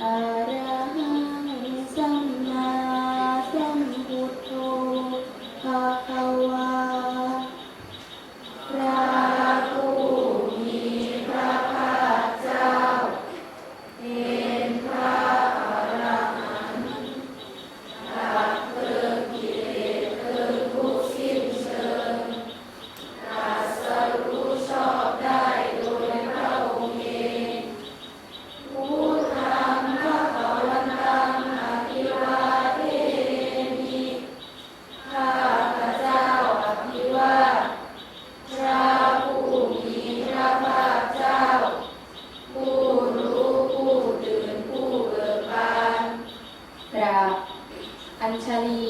ആരാധന อัญชลี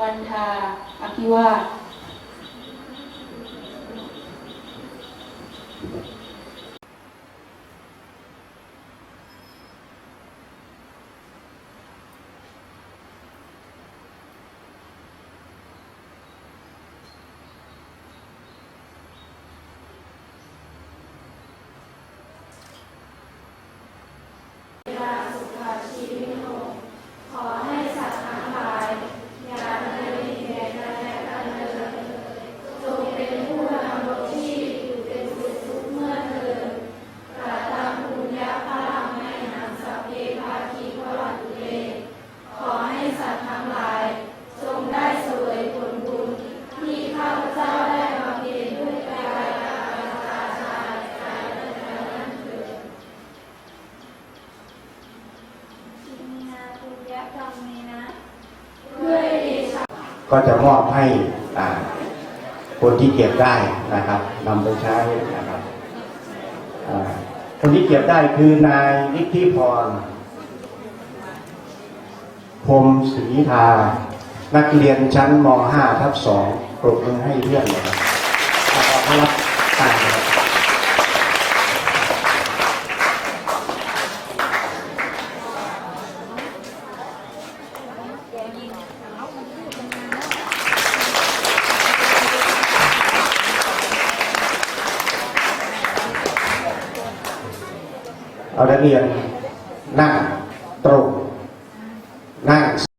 วันทาอภิวาท ก็จะมอบให้คนที่เก็บได้นะครับนำไปใช้นะครับคนที่เก็บได้คือนายนิติพรพรมศรีทา นักเรียนชั้นม .5 ทับ2ปรบมือให้เพื่อนนะครับขอบคุณครับ เอานักเรียงนั่งตรงนั่ง